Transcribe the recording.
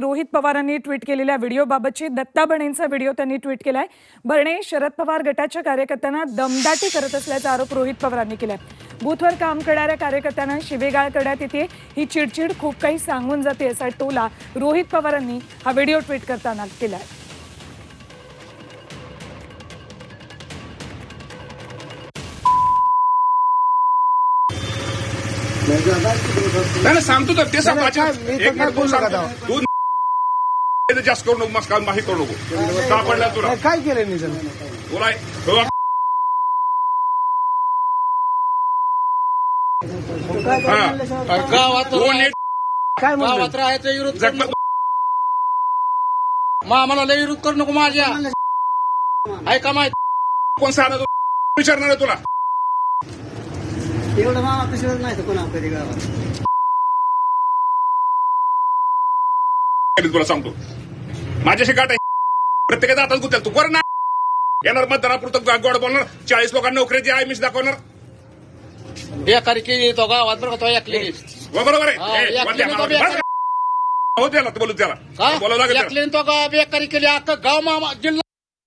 रोहित पवारांनी ट्विट केलेल्या व्हिडिओबाबतची दत्ता बणेंचा व्हिडिओ त्यांनी ट्विट केलाय. बर्णे शरद पवार गटाच्या कार्यकर्त्यांना दमदाटी करत असल्याचा आरोप रोहित पवारांनी केलाय. बूथवर काम करणाऱ्या कार्यकर्त्यांना शिवेगाळ करण्यात येते. ही चिडचिड खूप काही सांगून जाते असा टोला रोहित पवारांनी हा व्हिडिओ ट्विट करताना केलाय. सांगतो तर ते सांग नका जास्त करू नको मस्का माही करू नको. सापडला तुला. नाही, काय केलं निजन तुला काय म्हणलं गावात राहायचा विरोध लय विरोध करू नको माझ्या. ऐका माहिती कोण सांगणार तू? विचारणार तुला. एवढं मामा पिशवत नाही कोणा कधी गावात? मी तुला सांगतो. माझ्याशी गाठ आहे. प्रत्येकाचा हातात गुतेल तू कर ना. येणार मतदानापुरतं गा- गोड बोलणार. चाळीस लोकांना नोकरीची आहे मिस दाखवणार. बेकारी केली तो गावात बरं का तो ऐकलेली हो, बरोबर आहे. हा, ए, तो. हो त्याला बोलू त्याला. बोलावं लागेल त्याला. तो गाव बेकारी केली. अख्खं गाव मामा जिल्हा